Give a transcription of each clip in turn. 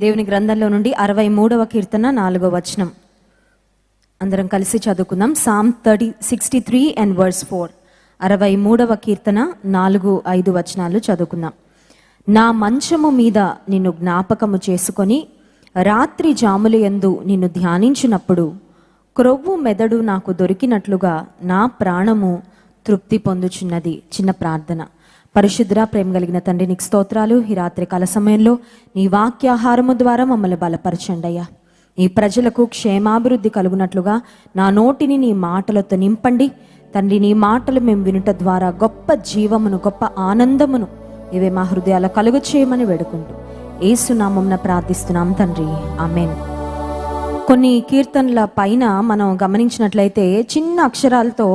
దేవుని గ్రంథంలో నుండి అరవై మూడవ కీర్తన నాలుగవ వచనం. అందరం కలిసి చదువుకుందాం. Psalm thirty sixty three and verse four అరవై మూడవ కీర్తన నాలుగు ఐదు వచనాలు చదువుకుందాం. నా మంచము మీద నిన్ను జ్ఞాపకము చేసుకొని రాత్రి జాముల యందు నిన్ను ధ్యానించినప్పుడు క్రొవ్వు మెదడు నాకు దొరికినట్లుగా నా ప్రాణము తృప్తి పొందుచున్నది. చిన్న ప్రార్థన. పరిశుద్ర ప్రేమ కలిగిన తండ్రి నీకు స్తోత్రాలు. ఈ రాత్రి కాల సమయంలో నీ వాక్యాహారము ద్వారా మమ్మల్ని బలపరచండి అయ్యా నీ ప్రజలకు క్షేమాభివృద్ధి కలుగునట్లుగా నా నోటిని నీ మాటలతో నింపండి. తండ్రి నీ మాటలు మేము వినుట ద్వారా గొప్ప జీవమును గొప్ప ఆనందమును ఇవే మా హృదయాల కలుగు చేయమని వేడుకుంటూ ఏసునామం ప్రార్థిస్తున్నాం తండ్రి. ఆమెను. కొన్ని కీర్తనల పైన మనం గమనించినట్లయితే చిన్న అక్షరాలతో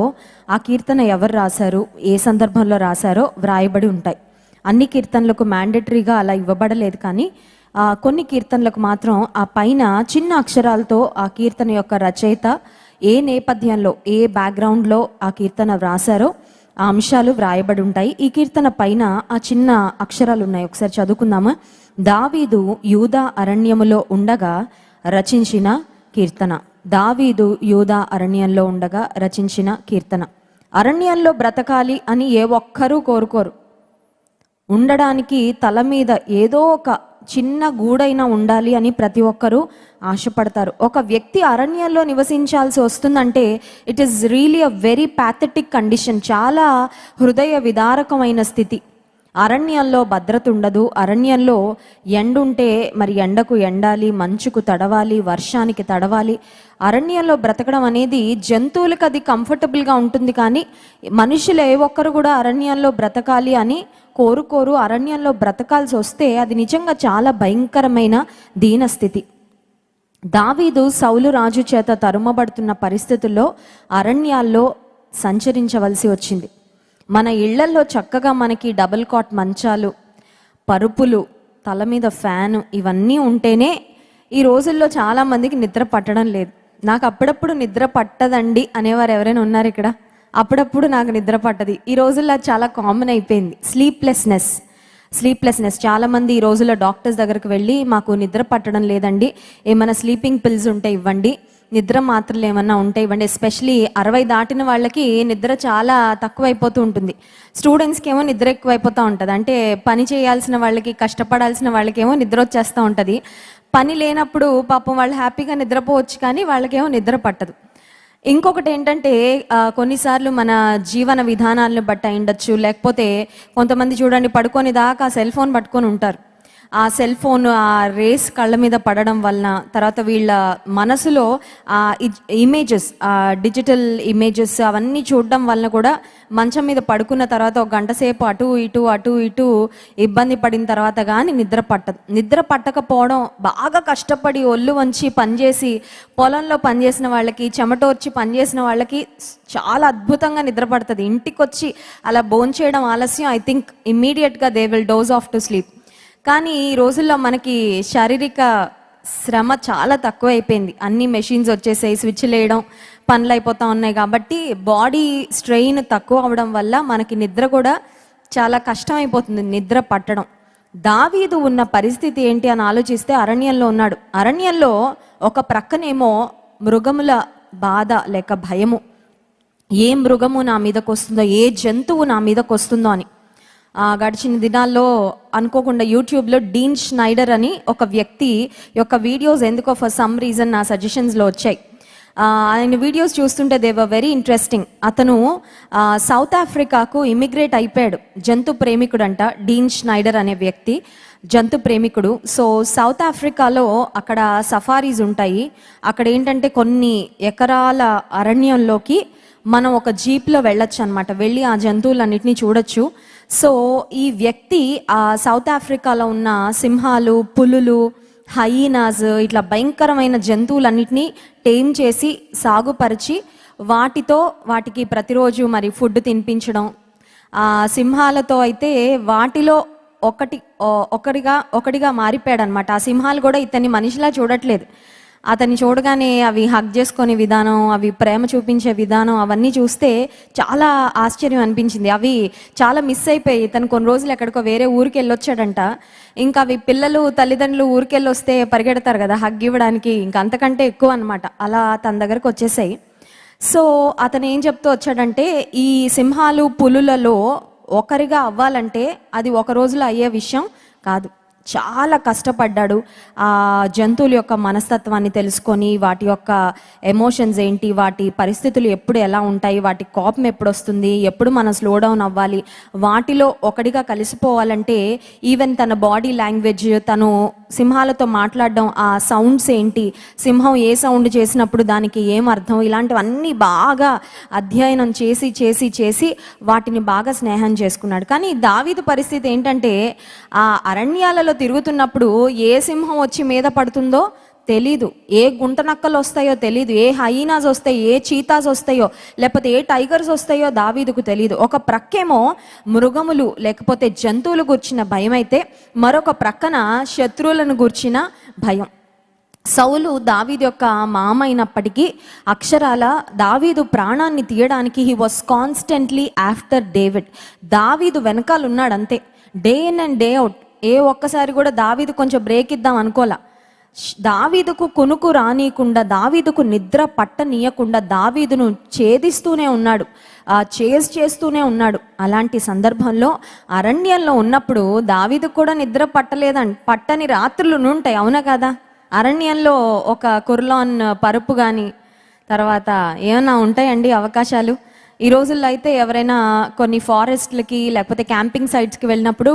ఆ కీర్తన ఎవరు రాశారు ఏ సందర్భంలో రాశారో వ్రాయబడి ఉంటాయి. అన్ని కీర్తనలకు మ్యాండేటరీగా అలా ఇవ్వబడలేదు కానీ కొన్ని కీర్తనలకు మాత్రం ఆ పైన చిన్న అక్షరాలతో ఆ కీర్తన యొక్క రచయిత ఏ నేపథ్యంలో ఏ బ్యాక్గ్రౌండ్లో ఆ కీర్తన వ్రాసారో ఆ అంశాలు వ్రాయబడి ఉంటాయి. ఈ కీర్తన పైన ఆ చిన్న అక్షరాలు ఉన్నాయి. ఒకసారి చదువుకుందామా? దావీదు యూదా అరణ్యములో ఉండగా రచించిన కీర్తన. దావీదు యూదా అరణ్యంలో ఉండగా రచించిన కీర్తన. అరణ్యంలో బ్రతకాలి అని ఏ ఒక్కరూ కోరుకోరు. ఉండడానికి తల మీద ఏదో ఒక చిన్న గూడైనా ఉండాలి అని ప్రతి ఒక్కరూ ఆశపడతారు. ఒక వ్యక్తి అరణ్యంలో నివసించాల్సి వస్తుందంటే it is really a very pathetic condition చాలా హృదయ విదారకమైన స్థితి. అరణ్యంలో భద్రత ఉండదు అరణ్యంలో ఎండుంటే మరి ఎండకు ఎండాలి మంచుకు తడవాలి వర్షానికి తడవాలి. అరణ్యంలో బ్రతకడం అనేది జంతువులకు అది కంఫర్టబుల్గా ఉంటుంది కానీ మనుషులు ఏ ఒక్కరు కూడా అరణ్యంలో బ్రతకాలి అని కోరుకోరు. అరణ్యంలో బ్రతకాల్సి వస్తే అది నిజంగా చాలా భయంకరమైన దీనస్థితి. దావీదు సౌలు రాజు చేత తరుమబడుతున్న పరిస్థితుల్లో అరణ్యాల్లో సంచరించవలసి వచ్చింది. మన ఇళ్ళల్లో చక్కగా మనకి డబుల్ కాట్ మంచాలు పరుపులు తల మీద ఫ్యాను ఇవన్నీ ఉంటేనే ఈ రోజుల్లో చాలామందికి నిద్ర పట్టడం లేదు. నాకు అప్పుడప్పుడు నిద్ర పట్టదండి అనేవారు ఎవరైనా ఉన్నారు ఇక్కడ? అప్పుడప్పుడు నాకు నిద్ర పట్టది. ఈ రోజుల్లో అది చాలా కామన్ అయిపోయింది. స్లీప్లెస్నెస్ స్లీప్లెస్నెస్ చాలామంది ఈ రోజుల్లో డాక్టర్స్ దగ్గరకు వెళ్ళి మాకు నిద్ర పట్టడం లేదండి. ఏమైనా స్లీపింగ్ పిల్స్ ఉంటే ఇవ్వండి. నిద్ర మాత్రలు ఏమన్నా ఉంటే ఇవ్వండి. ఎస్పెషలీ అరవై దాటిన వాళ్ళకి నిద్ర చాలా తక్కువైపోతూ ఉంటుంది. స్టూడెంట్స్కి ఏమో నిద్ర ఎక్కువైపోతూ ఉంటుంది. అంటే పని చేయాల్సిన వాళ్ళకి కష్టపడాల్సిన వాళ్ళకేమో నిద్ర వచ్చేస్తూ ఉంటుంది. పని లేనప్పుడు పాపం వాళ్ళు హ్యాపీగా నిద్రపోవచ్చు కానీ వాళ్ళకేమో నిద్ర పట్టదు. ఇంకొకటి ఏంటంటే కొన్నిసార్లు మన జీవన విధానాలను బట్టి అయి ఉండొచ్చు లేకపోతే కొంతమంది చూడండి పడుకొని దాకా సెల్ ఫోన్ పట్టుకొని ఉంటారు. ఆ సెల్ ఫోన్ ఆ రేస్ కళ్ళ మీద పడడం వలన తర్వాత వీళ్ళ మనసులో ఆ ఇమేజెస్ ఆ డిజిటల్ ఇమేజెస్ అవన్నీ చూడడం వలన కూడా మంచం మీద పడుకున్న తర్వాత ఒక గంట సేపు అటు ఇటు అటు ఇటు ఇబ్బంది పడిన తర్వాత కానీ నిద్ర పట్టదు నిద్ర పట్టకపోవడం బాగా కష్టపడి ఒళ్ళు వంచి పనిచేసి పొలంలో పనిచేసిన వాళ్ళకి చెమటోర్చి పనిచేసిన వాళ్ళకి చాలా అద్భుతంగా నిద్ర పడుతుంది. ఇంటికి వచ్చి అలా భోంచేయడం ఆలస్యం ఐ థింక్ ఇమ్మీడియట్గా they will doze off to sleep. కానీ ఈ రోజుల్లో మనకి శారీరక శ్రమ చాలా తక్కువ అయిపోయింది అన్ని మెషిన్స్ వచ్చేసాయి స్విచ్లు వేయడం పనులు అయిపోతా ఉన్నాయి కాబట్టి బాడీ స్ట్రెయిన్ తక్కువ అవడం వల్ల మనకి నిద్ర కూడా చాలా కష్టం అయిపోతుంది నిద్ర పట్టడం. దావీదు ఉన్న పరిస్థితి ఏంటి అని ఆలోచిస్తే అరణ్యంలో ఉన్నాడు. అరణ్యంలో ఒక ప్రక్కనేమో మృగముల బాధ లేక భయము. ఏ మృగము నా మీదకి వస్తుందో ఏ జంతువు నా మీదకి వస్తుందో అని. గడిచిన దినాల్లో అనుకోకుండా యూట్యూబ్లో డీన్ స్నైడర్ అని ఒక వ్యక్తి యొక్క వీడియోస్ ఎందుకో ఫర్ సమ్ రీజన్ నా సజెషన్స్లో వచ్చాయి. ఆయన వీడియోస్ చూస్తుంటే దే వర్ వెరీ ఇంట్రెస్టింగ్ అతను సౌత్ ఆఫ్రికాకు ఇమిగ్రేట్ అయిపోయాడు. జంతు ప్రేమికుడు అంట డీన్ స్నైడర్ అనే వ్యక్తి జంతు ప్రేమికుడు. సో సౌత్ ఆఫ్రికాలో అక్కడ సఫారీస్ ఉంటాయి. అక్కడ ఏంటంటే కొన్ని ఎకరాల అరణ్యంలోకి మనం ఒక జీప్లో వెళ్ళొచ్చు అనమాట వెళ్ళి ఆ జంతువులన్నింటినీ చూడొచ్చు. సో ఈ వ్యక్తి ఆ సౌత్ ఆఫ్రికాలో ఉన్న సింహాలు పులులు హైనాస్ ఇట్లా భయంకరమైన జంతువులన్నిటినీ టేమ్ చేసి సాగుపరిచి వాటితో వాటికి ప్రతిరోజు మరి ఫుడ్ తినిపించడం. ఆ సింహాలతో అయితే వాటిలో ఒకటి ఒకటిగా ఒకటిగా మారిపోయాడు అనమాట ఆ సింహాలు కూడా ఇతన్ని మనిషిలా చూడట్లేదు. అతన్ని చూడగానే అవి హగ్ చేసుకునే విధానం అవి ప్రేమ చూపించే విధానం అవన్నీ చూస్తే చాలా ఆశ్చర్యం అనిపించింది. అవి చాలా మిస్ అయిపోయి తను కొన్ని రోజులు ఎక్కడికో వేరే ఊరికి వెళ్ళొచ్చాడంట. ఇంకా అవి పిల్లలు తల్లిదండ్రులు ఊరికెళ్ళి వస్తే పరిగెడతారు కదా హగ్ ఇవ్వడానికి. ఇంకా అంతకంటే ఎక్కువ అనమాట అలా తన దగ్గరకు వచ్చేసాయి. సో అతను ఏం చెప్తూ వచ్చాడంటే ఈ సింహాలు పులులలో ఒకరిగా అవ్వాలంటే అది ఒక రోజులో అయ్యే విషయం కాదు. చాలా కష్టపడ్డాడు. ఆ జంతువుల యొక్క మనస్తత్వాన్ని తెలుసుకొని వాటి యొక్క ఎమోషన్స్ ఏంటి వాటి పరిస్థితులు ఎప్పుడు ఎలా ఉంటాయి వాటి కోపం ఎప్పుడు వస్తుంది ఎప్పుడు మనం స్లో డౌన్ అవ్వాలి వాటిలో ఒకటిగా కలిసిపోవాలంటే ఈవెన్ తన బాడీ లాంగ్వేజ్ తను సింహాలతో మాట్లాడడం ఆ సౌండ్స్ ఏంటి సింహం ఏ సౌండ్ చేసినప్పుడు దానికి ఏం అర్థం ఇలాంటివన్నీ బాగా అధ్యయనం చేసి చేసి చేసి వాటిని బాగా స్నేహం చేసుకున్నాడు. కానీ దావీదు పరిస్థితి ఏంటంటే ఆ అరణ్యాలలో తిరుగుతున్నప్పుడు ఏ సింహం వచ్చి మీద పడుతుందో తెలీదు. ఏ గుంట నక్కలు వస్తాయో తెలీదు. ఏ హైనాస్ వస్తాయో ఏ చీతాస్ వస్తాయో లేకపోతే ఏ టైగర్స్ వస్తాయో దావీదుకు తెలీదు. ఒక ప్రక్కేమో మృగములు లేకపోతే జంతువులు గుర్చిన భయం అయితే మరొక ప్రక్కన శత్రువులను గుర్చిన భయం. సౌలు దావీదు యొక్క మామ అయినప్పటికీ అక్షరాల దావీదు ప్రాణాన్ని తీయడానికి he was constantly after David దావీదు వెనకాల ఉన్నాడు అంతే day in and day out ఏ ఒక్కసారి కూడా దావీదు కొంచెం బ్రేక్ ఇద్దాం అనుకోలా. దావీదుకు కొనుకు రానియకుండా దావీదుకు నిద్ర పట్టనీయకుండా దావీదును ఛేదిస్తూనే ఉన్నాడు. ఆ చేజ్ చేస్తూనే ఉన్నాడు. అలాంటి సందర్భంలో అరణ్యంలో ఉన్నప్పుడు దావీదుకు కూడా నిద్ర పట్టలేదండి పట్టని రాత్రులు ఉంటాయి అవునా కదా? అరణ్యంలో ఒక కుర్లాన్ పరుపు కానీ తర్వాత ఏమైనా ఉంటాయండి అవకాశాలు? ఈ రోజుల్లో అయితే ఎవరైనా కొన్ని ఫారెస్ట్లకి లేకపోతే క్యాంపింగ్ సైట్స్కి వెళ్ళినప్పుడు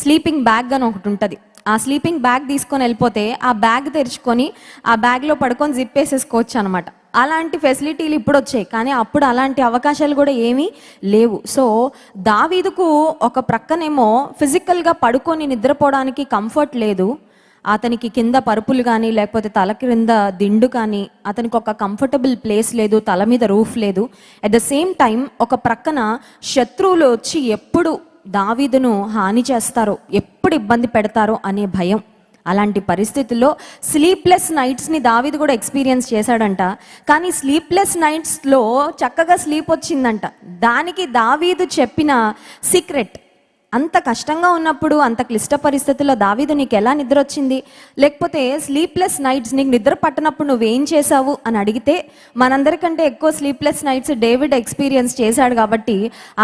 స్లీపింగ్ బ్యాగ్ అని ఒకటి ఉంటుంది. ఆ స్లీపింగ్ బ్యాగ్ తీసుకొని వెళ్ళిపోతే ఆ బ్యాగ్ తెరుచుకొని ఆ బ్యాగ్లో పడుకొని జిప్ వేసేసుకోవచ్చు అనమాట అలాంటి ఫెసిలిటీలు ఇప్పుడు వచ్చాయి. కానీ అప్పుడు అలాంటి అవకాశాలు కూడా ఏమీ లేవు. సో దావీదుకు ఒక ప్రక్కనేమో ఫిజికల్గా పడుకొని నిద్రపోవడానికి కంఫర్ట్ లేదు. అతనికి కింద పరుపులు కానీ లేకపోతే తల క్రింద దిండు కానీ అతనికి ఒక కంఫర్టబుల్ ప్లేస్ లేదు తల మీద రూఫ్ లేదు. అట్ ద సేమ్ టైం ఒక ప్రక్కన శత్రువులు వచ్చి ఎప్పుడు దావీదును హాని చేస్తారో ఎప్పుడు ఇబ్బంది పెడతారో అనే భయం. అలాంటి పరిస్థితుల్లో స్లీప్లెస్ నైట్స్ని దావీదు కూడా ఎక్స్పీరియన్స్ చేశాడంట. కానీ స్లీప్లెస్ నైట్స్లో చక్కగా స్లీప్ వచ్చిందంట. దానికి దావీదు చెప్పిన సీక్రెట్ అంత కష్టంగా ఉన్నప్పుడు అంత క్లిష్ట పరిస్థితుల్లో దావీదు నీకు ఎలా నిద్ర వచ్చింది లేకపోతే స్లీప్లెస్ నైట్స్ నీకు నిద్ర పట్టనప్పుడు నువ్వేం చేసావు అని అడిగితే మనందరికంటే ఎక్కువ స్లీప్లెస్ నైట్స్ డేవిడ్ ఎక్స్పీరియన్స్ చేశాడు కాబట్టి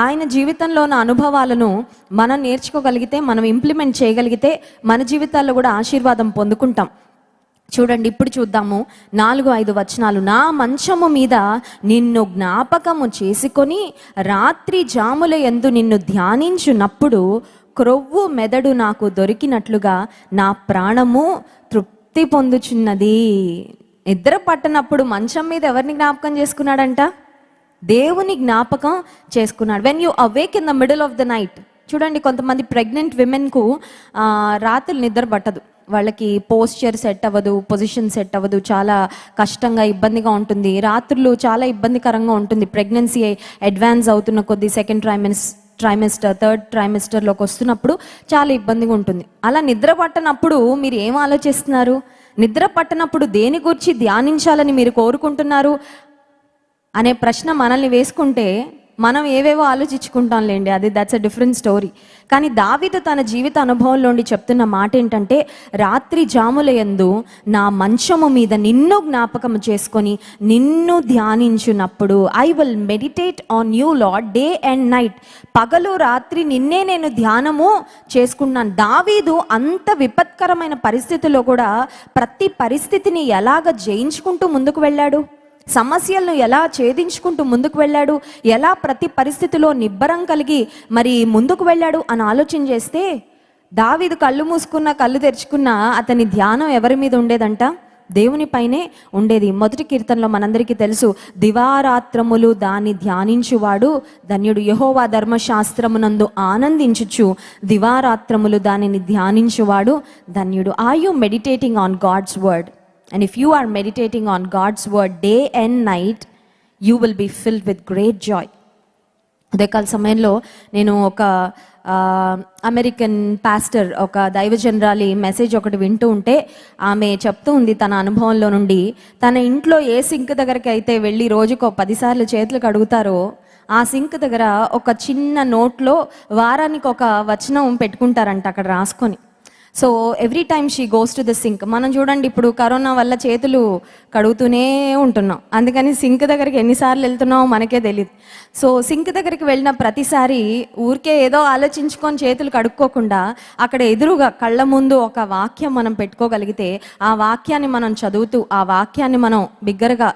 ఆయన జీవితంలో ఉన్న అనుభవాలను మనం నేర్చుకోగలిగితే మనం ఇంప్లిమెంట్ చేయగలిగితే మన జీవితాల్లో కూడా ఆశీర్వాదం పొందుకుంటాం. చూడండి ఇప్పుడు చూద్దాము. నాలుగు ఐదు వచనాలు. నా మంచము మీద నిన్ను జ్ఞాపకము చేసుకొని రాత్రి జాముల ఎందు నిన్ను ధ్యానించున్నప్పుడు క్రొవ్వు మెదడు నాకు దొరికినట్లుగా నా ప్రాణము తృప్తి పొందుచున్నది. నిద్ర పట్టనప్పుడు మంచం మీద ఎవరిని జ్ఞాపకం చేసుకున్నాడంట? దేవుని జ్ఞాపకం చేసుకున్నాడు. When you awake in the middle of the night చూడండి కొంతమంది ప్రెగ్నెంట్ విమెన్కు రాత్రులు నిద్ర పట్టదు. వాళ్ళకి పోస్చర్ సెట్ అవ్వదు పొజిషన్ సెట్ అవ్వదు చాలా కష్టంగా ఇబ్బందిగా ఉంటుంది. రాత్రులు చాలా ఇబ్బందికరంగా ఉంటుంది. ప్రెగ్నెన్సీ అడ్వాన్స్ అవుతున్న కొద్ది సెకండ్ ట్రైమెన్స్ ట్రైమెస్టర్ థర్డ్ ట్రైమెస్టర్లోకి వస్తున్నప్పుడు చాలా ఇబ్బందిగా ఉంటుంది. అలా నిద్ర పట్టనప్పుడు మీరు ఏం ఆలోచిస్తున్నారు? నిద్ర పట్టనప్పుడు దేని గురించి ధ్యానించాలని మీరు కోరుకుంటున్నారు? అనే ప్రశ్న మనల్ని వేసుకుంటే మనం ఏవేవో ఆలోచించుకుంటాంలేండి అది దట్స్ అ డిఫరెంట్ స్టోరీ కానీ దావీదు తన జీవిత అనుభవంలోండి చెప్తున్న మాట ఏంటంటే రాత్రి జాముల యందు నా మంచము మీద నిన్ను జ్ఞాపకం చేసుకొని నిన్ను ధ్యానించున్నప్పుడు I will meditate on you Lord day and night పగలు రాత్రి నిన్నే నేను ధ్యానము చేసుకున్నాను. దావీదు అంత విపత్కరమైన పరిస్థితిలో కూడా ప్రతి పరిస్థితిని ఎలాగ జయించుకుంటూ ముందుకు వెళ్ళాడు? సమస్యలను ఎలా ఛేదించుకుంటూ ముందుకు వెళ్ళాడు? ఎలా ప్రతి పరిస్థితిలో నిబ్బరం కలిగి మరి ముందుకు వెళ్ళాడు అని ఆలోచన చేస్తే దావీదు కళ్ళు మూసుకున్న కళ్ళు తెరుచుకున్న అతని ధ్యానం ఎవరి మీద ఉండేదంట? దేవుని పైనే ఉండేది. మొదటి కీర్తనలో మనందరికీ తెలుసు దివారాత్రములు దాన్ని ధ్యానించువాడు ధన్యుడు యహోవా ధర్మశాస్త్రమునందు ఆనందించుచు దివారాత్రములు దానిని ధ్యానించువాడు ధన్యుడు. Are you meditating on God's word and if you are meditating on God's word day and night you will be filled with great joy ఉదయకాల సమయంలో నేను ఒక అమెరికన్ పాస్టర్ ఒక దైవజనరాలి మెసేజ్ ఒకటి వింటూ ఉంటే ఆమె చెప్తూ ఉంది తన అనుభవంలో నుండి తన ఇంట్లో ఏ సింక్ దగ్గరికి అయితే వెళ్ళి రోజుకో పదిసార్లు చేతులు కడుగుతారో ఆ సింక్ దగ్గర ఒక చిన్న నోట్లో వారానికి ఒక వచనం పెట్టుకుంటారంట అక్కడ రాసుకొని. So every time she goes to the sink మనం చూడండి ఇప్పుడు కరోనా వల్ల చేతులు కడుగుతూనే ఉంటున్నాం. అందుకని సింక్ దగ్గరికి ఎన్నిసార్లు వెళ్తున్నామో మనకే తెలియదు సో సింక్ దగ్గరికి వెళ్ళిన ప్రతిసారి ఊరికే ఏదో ఆలోచించుకొని చేతులు కడుక్కోకుండా అక్కడ ఎదురుగా కళ్ళ ముందు ఒక వాక్యం మనం పెట్టుకోగలిగితే ఆ వాక్యాన్ని మనం చదువుతూ ఆ వాక్యాన్ని మనం బిగ్గరగా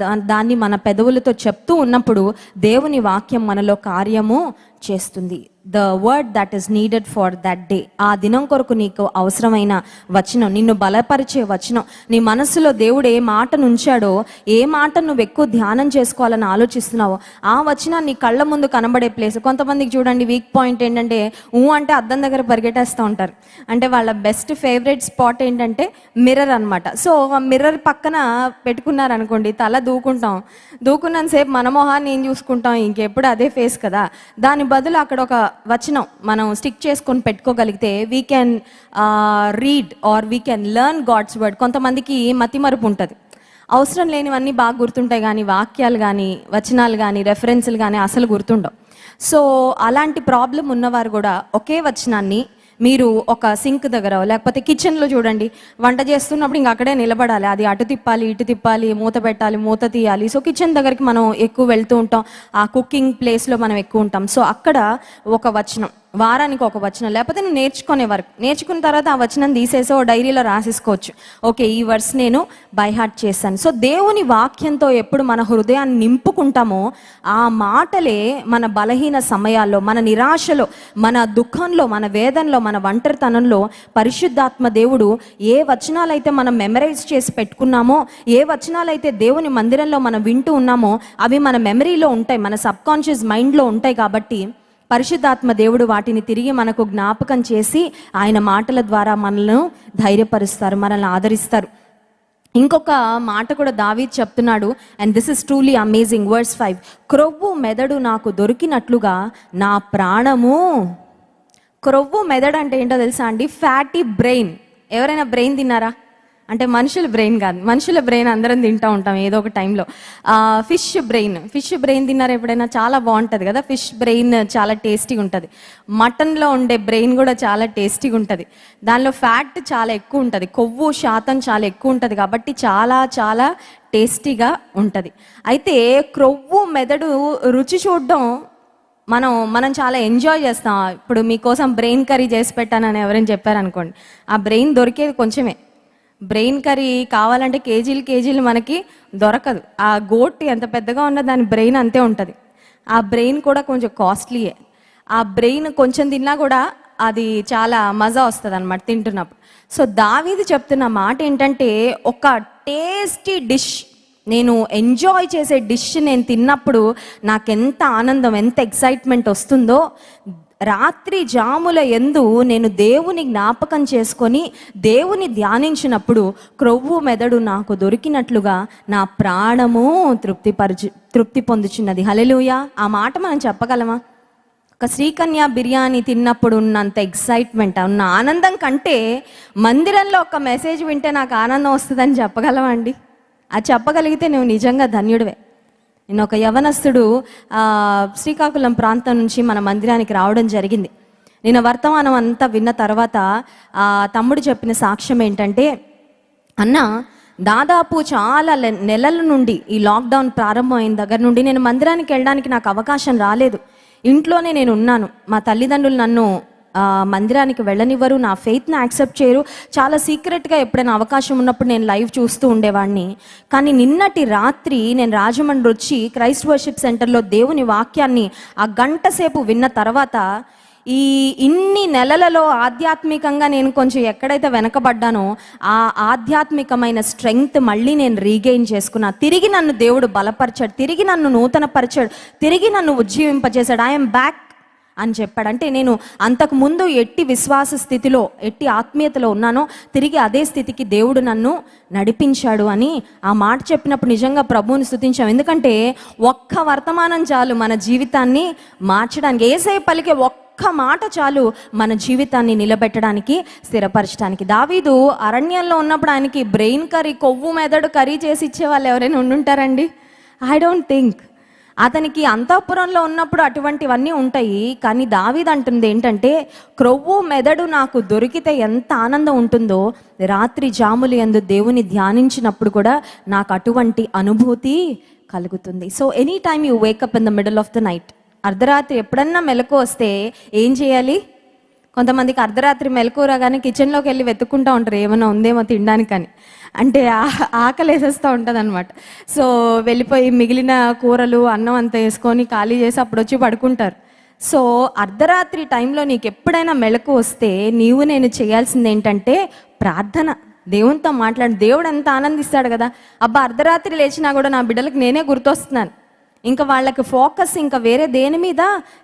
దా- దాన్ని మన పెదవులతో చెప్తూ ఉన్నప్పుడు దేవుని వాక్యం మనలో కార్యము చేస్తుంది. The word that is needed for that day ఆ దినం కొరకు నీకు అవసరమైన వచనం నిన్ను బలపరిచే వచనం. నీ మనస్సులో దేవుడు ఏ మాటను ఉంచాడో ఏ మాట నువ్వు ఎక్కువ ధ్యానం చేసుకోవాలని ఆలోచిస్తున్నావో ఆ వచనం నీ కళ్ళ ముందు కనబడే ప్లేస్ కొంతమందికి చూడండి వీక్ పాయింట్ ఏంటంటే ఊ అంటే అద్దం దగ్గర పరిగెట్టేస్తూ ఉంటారు. అంటే వాళ్ళ బెస్ట్ ఫేవరెట్ స్పాట్ ఏంటంటే మిర్రర్ అన్నమాట. సో ఆ మిర్రర్ పక్కన పెట్టుకున్నారు అనుకోండి తల దూకుంటాం. దూకున్నంతసేపు మన మొహాన్ని ఏం చూసుకుంటాం? ఇంకెప్పుడు అదే ఫేస్ కదా. దాని బదులు అక్కడ ఒక వచనం మనం స్టిక్ చేసుకొని పెట్టుకోగలిగితే we can read or we can learn God's word కొంతమందికి మతిమరుపు ఉంటుంది. అవసరం లేనివన్నీ బాగా గుర్తుంటాయి కానీ వాక్యాలు కానీ వచనాలు కానీ రెఫరెన్స్లు కానీ అసలు గుర్తుండవు. సో అలాంటి ప్రాబ్లం ఉన్నవారు కూడా ఒకే వచనాన్ని మీరు ఒక సింక్ దగ్గర లేకపోతే కిచెన్లో చూడండి వంట చేస్తున్నప్పుడు ఇంక అక్కడే నిలబడాలి. అది అటు తిప్పాలి ఇటు తిప్పాలి మూత పెట్టాలి మూత తీయాలి. సో కిచెన్ దగ్గరికి మనం ఎక్కువ వెళ్తూ ఉంటాం. ఆ కుకింగ్ ప్లేస్లో మనం ఎక్కువ ఉంటాం. సో అక్కడ ఒక వచనం. వారానికి ఒక వచనం లేకపోతే నువ్వు నేర్చుకునే వరకు. నేర్చుకున్న తర్వాత ఆ వచనం తీసేసి ఓ డైరీలో రాసేసుకోవచ్చు. ఓకే ఈ వర్స్ నేను బైహార్ట్ చేశాను. సో దేవుని వాక్యంతో ఎప్పుడు మన హృదయాన్ని నింపుకుంటామో ఆ మాటలే మన బలహీన సమయాల్లో మన నిరాశలో మన దుఃఖంలో మన వేదనలో మన ఒంటరితనంలో పరిశుద్ధాత్మ దేవుడు ఏ వచనాలైతే మనం మెమరైజ్ చేసి పెట్టుకున్నామో ఏ వచనాలైతే దేవుని మందిరంలో మనం వింటూ ఉన్నామో అవి మన మెమరీలో ఉంటాయి మన సబ్కాన్షియస్ మైండ్లో ఉంటాయి కాబట్టి పరిశుద్ధాత్మ దేవుడు వాటిని తిరిగి మనకు జ్ఞాపకం చేసి ఆయన మాటల ద్వారా మనల్ని ధైర్యపరుస్తారు మనల్ని ఆదరిస్తారు. ఇంకొక మాట కూడా దావీ చెప్తున్నాడు and this is truly amazing words five క్రొవ్వు మెదడు నాకు దొరికినట్లుగా నా ప్రాణము క్రొవ్వు మెదడు అంటే ఏంటో తెలుసా అండి? ఫ్యాటీ బ్రెయిన్ ఎవరైనా బ్రెయిన్ తిన్నారా? అంటే మనుషుల బ్రెయిన్ కాదు. మనుషుల బ్రెయిన్ అందరం తింటూ ఉంటాం ఏదో ఒక టైంలో. Fish brain. ఫిష్ బ్రెయిన్ తిన్నారు ఎప్పుడైనా చాలా బాగుంటుంది కదా. ఫిష్ బ్రెయిన్ చాలా టేస్టీగా ఉంటుంది. మటన్లో ఉండే బ్రెయిన్ కూడా చాలా టేస్టీగా ఉంటుంది. దానిలో ఫ్యాట్ చాలా ఎక్కువ ఉంటుంది. కొవ్వు శాతం చాలా ఎక్కువ ఉంటుంది కాబట్టి చాలా చాలా టేస్టీగా ఉంటుంది. అయితే క్రొవ్వు మెదడు రుచి చూడడం మనం మనం చాలా ఎంజాయ్ చేస్తాం. ఇప్పుడు మీకోసం బ్రెయిన్ కర్రీ చేసి పెట్టానని ఎవరైనా చెప్పారనుకోండి. ఆ బ్రెయిన్ దొరికేది కొంచెమే. బ్రెయిన్ కర్రీ కావాలంటే కేజీలు కేజీలు మనకి దొరకదు. ఆ గోట్ ఎంత పెద్దగా ఉన్న దాని బ్రెయిన్ అంతే ఉంటుంది. ఆ బ్రెయిన్ కూడా కొంచెం కాస్ట్లీయే. ఆ బ్రెయిన్ కొంచెం తిన్నా కూడా అది చాలా మజా వస్తుంది అనమాట తింటున్నప్పుడు. సో దావీది చెప్తున్న మాట ఏంటంటే ఒక టేస్టీ డిష్ నేను ఎంజాయ్ చేసే డిష్ నేను తిన్నప్పుడు నాకెంత ఆనందం ఎంత ఎక్సైట్మెంట్ వస్తుందో రాత్రి జాముల ఎందు నేను దేవుని జ్ఞాపకం చేసుకొని దేవుని ధ్యానించినప్పుడు క్రొవ్వు మెదడు నాకు దొరికినట్లుగా నా ప్రాణము తృప్తిపరచు తృప్తి పొందుచున్నది. హలెలుయా ఆ మాట మనం చెప్పగలమా? ఒక శ్రీకన్య బిర్యానీ తిన్నప్పుడు ఉన్నంత ఎక్సైట్మెంట్ ఉన్న ఆనందం కంటే మందిరంలో ఒక మెసేజ్ వింటే నాకు ఆనందం వస్తుందని చెప్పగలవా అండి? అది చెప్పగలిగితే నువ్వు నిజంగా ధన్యుడివే. నేను ఒక యవనస్తుడు శ్రీకాకుళం ప్రాంతం నుంచి మన మందిరానికి రావడం జరిగింది. నేను వర్తమానం అంతా విన్న తర్వాత ఆ తమ్ముడు చెప్పిన సాక్ష్యం ఏంటంటే అన్న దాదాపు చాలా నెలల నుండి ఈ లాక్డౌన్ ప్రారంభమైన దగ్గర నుండి నేను మందిరానికి వెళ్ళడానికి నాకు అవకాశం రాలేదు. ఇంట్లోనే నేను ఉన్నాను మా తల్లిదండ్రులు నన్ను మందిరానికి వెళ్ళనివ్వరు నా ఫెయిత్ని యాక్సెప్ట్ చేయరు. చాలా సీక్రెట్గా ఎప్పుడైనా అవకాశం ఉన్నప్పుడు నేను లైవ్ చూస్తూ ఉండేవాడిని కానీ నిన్నటి రాత్రి నేను రాజమండ్రి వచ్చి క్రైస్ట్ వర్షిప్ సెంటర్లో దేవుని వాక్యాన్ని ఆ గంట సేపు విన్న తర్వాత ఈ ఇన్ని నెలలలో ఆధ్యాత్మికంగా నేను కొంచెం ఎక్కడైతే వెనకబడ్డానో ఆ ఆధ్యాత్మికమైన స్ట్రెంగ్త్ మళ్ళీ నేను రీగెయిన్ చేసుకున్నా. తిరిగి నన్ను దేవుడు బలపరిచాడు తిరిగి నన్ను నూతనపరిచాడు తిరిగి నన్ను ఉజ్జీవింపజేశాడు. ఐఎమ్ బ్యాక్ అని చెప్పాడు. అంటే నేను అంతకుముందు ఎట్టి విశ్వాస స్థితిలో ఎట్టి ఆత్మీయతలో ఉన్నానో తిరిగి అదే స్థితికి దేవుడు నన్ను నడిపించాడు అని ఆ మాట చెప్పినప్పుడు నిజంగా ప్రభువుని స్థుతించాం. ఎందుకంటే ఒక్క వర్తమానం చాలు మన జీవితాన్ని మార్చడానికి ఏసై పలికే ఒక్క ఒక్క మాట చాలు మన జీవితాన్ని నిలబెట్టడానికి స్థిరపరచడానికి. దావీదు అరణ్యంలో ఉన్నప్పుడు ఆయనకి బ్రెయిన్ కర్రీ కొవ్వు మెదడు కర్రీ చేసి ఇచ్చే వాళ్ళు ఎవరైనా ఉండుంటారండి? ఐ డోంట్ థింక్ అతనికి అంతఃపురంలో ఉన్నప్పుడు అటువంటివన్నీ ఉంటాయి. కానీ దావీద్ అంటుంది ఏంటంటే క్రొవ్వు మెదడు నాకు దొరికితే ఎంత ఆనందం ఉంటుందో రాత్రి జాములు ఎందు దేవుని ధ్యానించినప్పుడు కూడా నాకు అటువంటి అనుభూతి కలుగుతుంది. So any time you wake up in the middle of the night అర్ధరాత్రి ఎప్పుడన్నా మెలకు వస్తే ఏం చేయాలి? కొంతమందికి అర్ధరాత్రి మెలకు రాగానే కిచెన్లోకి వెళ్ళి వెతుక్కుంటూ ఉంటారు. ఏమైనా ఉందేమో తినడానికి కానీ అంటే ఆకలి వేసేస్తూ ఉంటుంది అనమాట సో వెళ్ళిపోయి మిగిలిన కూరలు అన్నం అంతా వేసుకొని ఖాళీ చేసి అప్పుడు వచ్చి పడుకుంటారు. సో అర్ధరాత్రి టైంలో నీకు ఎప్పుడైనా మెలకు వస్తే నీవు నేను చేయాల్సింది ఏంటంటే ప్రార్థన. దేవునితో మాట్లాడి. దేవుడు ఎంత ఆనందిస్తాడు కదా. అబ్బా అర్ధరాత్రి లేచినా కూడా నా బిడ్డలకు నేనే గుర్తొస్తున్నాను. ఇంకా వాళ్ళకి ఫోకస్ ఇంకా వేరే దేని మీద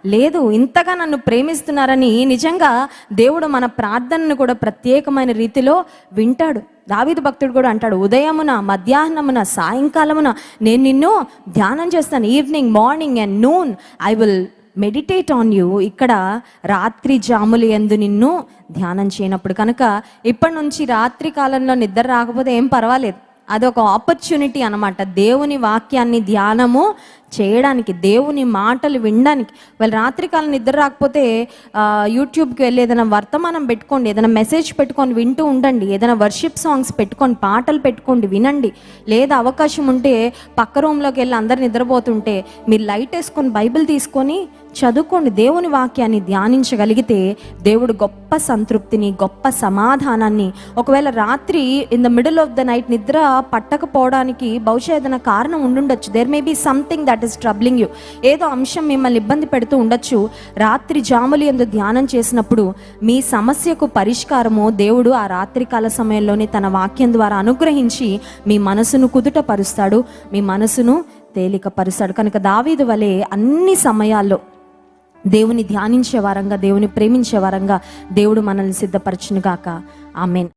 లేదు. ఇంతగా నన్ను ప్రేమిస్తున్నారని నిజంగా దేవుడు మన ప్రార్థనను కూడా ప్రత్యేకమైన రీతిలో వింటాడు. దావీదు భక్తుడు కూడా అంటాడు ఉదయమున మధ్యాహ్నమున సాయంకాలమున నేను నిన్ను ధ్యానం చేస్తాను. Evening morning and noon I will meditate on you. ఇక్కడ రాత్రి జాములు ఎందు నిన్ను ధ్యానం చేయనప్పుడు. కనుక ఇప్పటి నుంచి రాత్రి కాలంలో నిద్ర రాకపోతే ఏం పర్వాలేదు. అదొక ఆపర్చునిటీ అనమాట దేవుని వాక్యాన్ని ధ్యానము చేయడానికి దేవుని మాటలు వినడానికి. వాళ్ళు రాత్రికాలం నిద్ర రాకపోతే యూట్యూబ్కి వెళ్ళి ఏదైనా వర్తమానం పెట్టుకోండి ఏదైనా మెసేజ్ పెట్టుకొని వింటూ ఉండండి ఏదైనా వర్షిప్ సాంగ్స్ పెట్టుకొని పాటలు పెట్టుకోండి వినండి. లేదా అవకాశం ఉంటే పక్క రూమ్లోకి వెళ్ళి అందరు నిద్రపోతుంటే మీరు లైట్ వేసుకొని బైబిల్ తీసుకొని చదువుకోండి. దేవుని వాక్యాన్ని ధ్యానించగలిగితే దేవుడు గొప్ప సంతృప్తిని గొప్ప సమాధానాన్ని. ఒకవేళ రాత్రి in the middle of the night నిద్ర పట్టకపోవడానికి బహుశా ఏదైనా కారణం ఉండుండొచ్చు. There may be something that is troubling you ఏదో అంశం మిమ్మల్ని ఇబ్బంది పెడుతూ ఉండొచ్చు. రాత్రి జాములు ఎందు ధ్యానం చేసినప్పుడు మీ సమస్యకు పరిష్కారము దేవుడు ఆ రాత్రికాల సమయంలోనే తన వాక్యం ద్వారా అనుగ్రహించి మీ మనసును కుదుటపరుస్తాడు. మీ మనసును తేలికపరుస్తాడు. కనుక దావీదు వలె అన్ని సమయాల్లో దేవుని ధ్యానించే వారంగా దేవుని ప్రేమించే వారంగా దేవుడు మనల్ని సిద్ధపరచును గాక ఆమెన్.